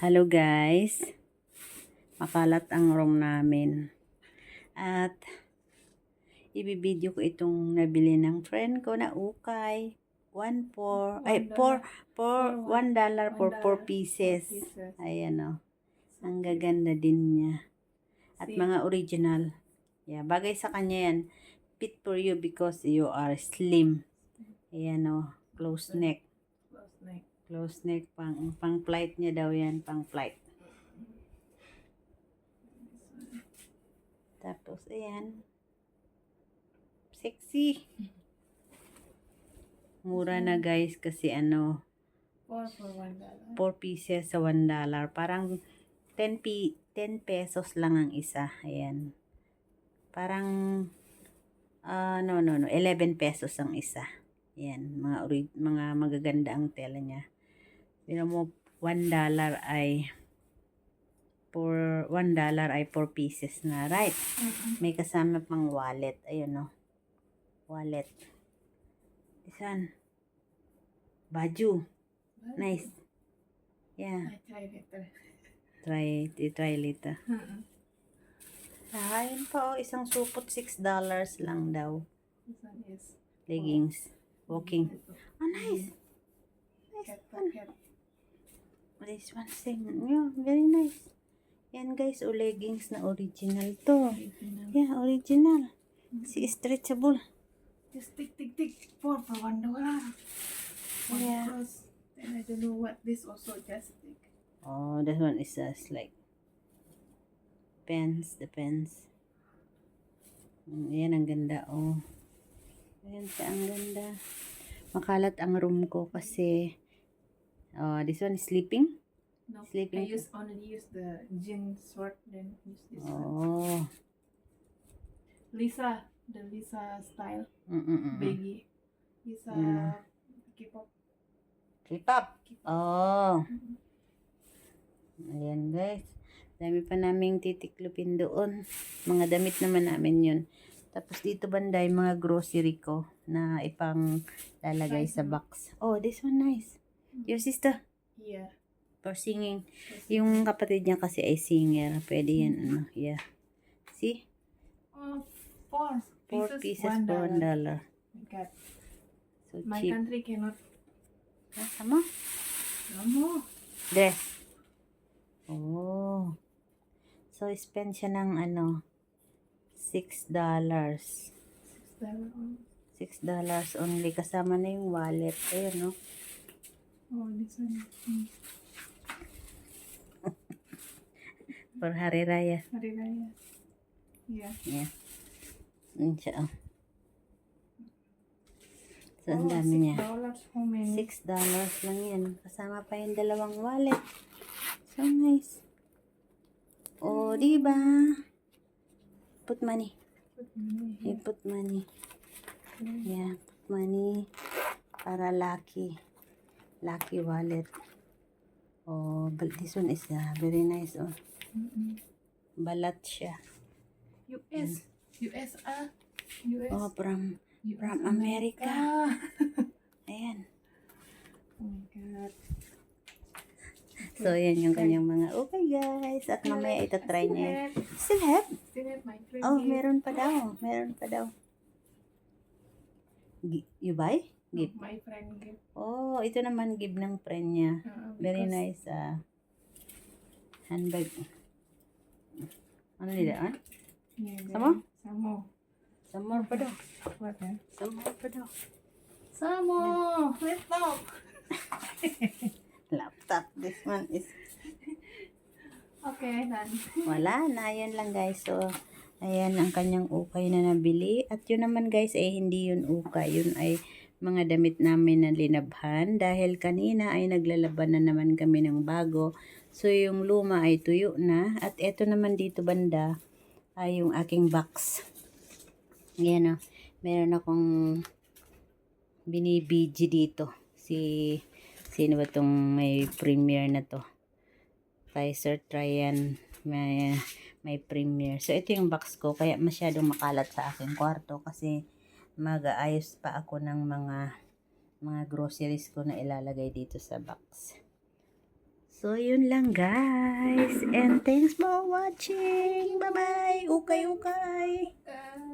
Hello guys. Makalat ang room namin. At ibibideo ko itong nabili ng friend ko na ukay. 1 for ay One 4 for 1 dollar for 4 One dollar, pieces. four pieces. Ayan oh. Ang gaganda din niya. At mga original. Yeah, bagay sa kanya yan. Fit for you because you are slim. Ayan oh, close neck. Close neck. Pang pang flight niya daw yan, pang flight. Tapos ayan. Sexy. Mura na guys kasi ano, Four for one dollar. 4 pieces sa 1 dollar. Parang 10 p 10 pesos lang ang isa. Ayan. Parang ah no no no, 11 pesos ang isa. Ayan, mga mga magaganda ang tela niya. Pero mo 1 dollar ay for 1 dollar ay 4 pieces na, right? May kasama pang wallet. Ayun no. Wallet. Isan. Baju. Nice. Yeah. I tried it. Try, try later. Ah, ayun pa oh, isang supot $6 lang daw. This one is Leggings. Walking. Oh, nice. Nice Cat, one. cat. This one same. Yeah, very nice. Yan guys, o leggings na original to. Original. Yeah, original. Si stretchable. Just tick, tick, tick. Four for one dollar. One Yeah. cross. Then I don't know what this also just tick. Oh, that one is just like pens, the pens. Mm, Yan, ang ganda, oh. Ayan siya, ang ganda. Makalat ang room ko kasi, oh, this one is sleeping. No, Sleeping I use only use the jeans short then use this one. Oh. Lisa, the Lisa style, Mm-mm-mm. baggy. Lisa Mm. K-pop. K-pop. Oh. Ayan guys. Dami pa naming titiklupin doon. Mga damit naman namin yun. Tapos dito banda yung mga grocery ko na ipang lalagay sa box. Oh, this one nice. Your sister Yeah. for singing. Yung kapatid niya kasi ay singer. Pwede yan. Ano, yeah. See? Oh, four Four pieces, pieces one for one dollar. God. So My cheap. country cannot. Ah, Sama? No. Dress. Oh. So, spend siya ng ano, $6. dollars. Six dollar. oh. $6 dollars only. Kasama na yung wallet. Ayun, no? Oh, this one. Hmm. For Hari Raya. Hari Raya. Yeah. Yeah. Yun siya, oh. So, Oh, dami six niya. dollars. How many? $6 dollars lang yan. Kasama pa yung dalawang wallet. So, nice. Oh, di ba? Put money. Put money You here. put money. Yeah, put money para lucky. Lucky wallet. Oh, but this one is uh, very nice. Oh, Mm-mm. balat siya. US. US ah. US. Oh, from US from America. Ayan. Oh my God. So, yan yung kanyang mga okay guys. At mamaya itatry Still niya. Still have? Still have my friend Oh, meron pa daw. Meron pa daw. You buy? Give. My friend give. Oh, ito naman give ng friend niya. Uh, Very nice uh, handbag. Ano nila? Ah? Yeah, Samo? Samo. More pa daw. What eh? More pa daw. Samo! Laptop! Laptop. This one is Okay, done. wala na. Yan lang guys. So, ayan ang kanyang ukay na nabili. At yun naman guys ay hindi yun ukay. Yun ay mga damit namin na linabhan. Dahil kanina ay naglalaban na naman kami ng bago. So, yung luma ay tuyo na. At eto naman dito banda ay yung aking box. Ayan o. Meron akong binibidyo dito. Si, sino ba tong may premiere na to? Kaiser Tryan. May, may premiere. So, ito yung box ko. Kaya masyadong makalat sa aking kwarto kasi mag-aayos pa ako ng mga mga groceries ko na ilalagay dito sa box. So, yun lang guys. And thanks for watching. Bye-bye. Ukay-ukay. Ah.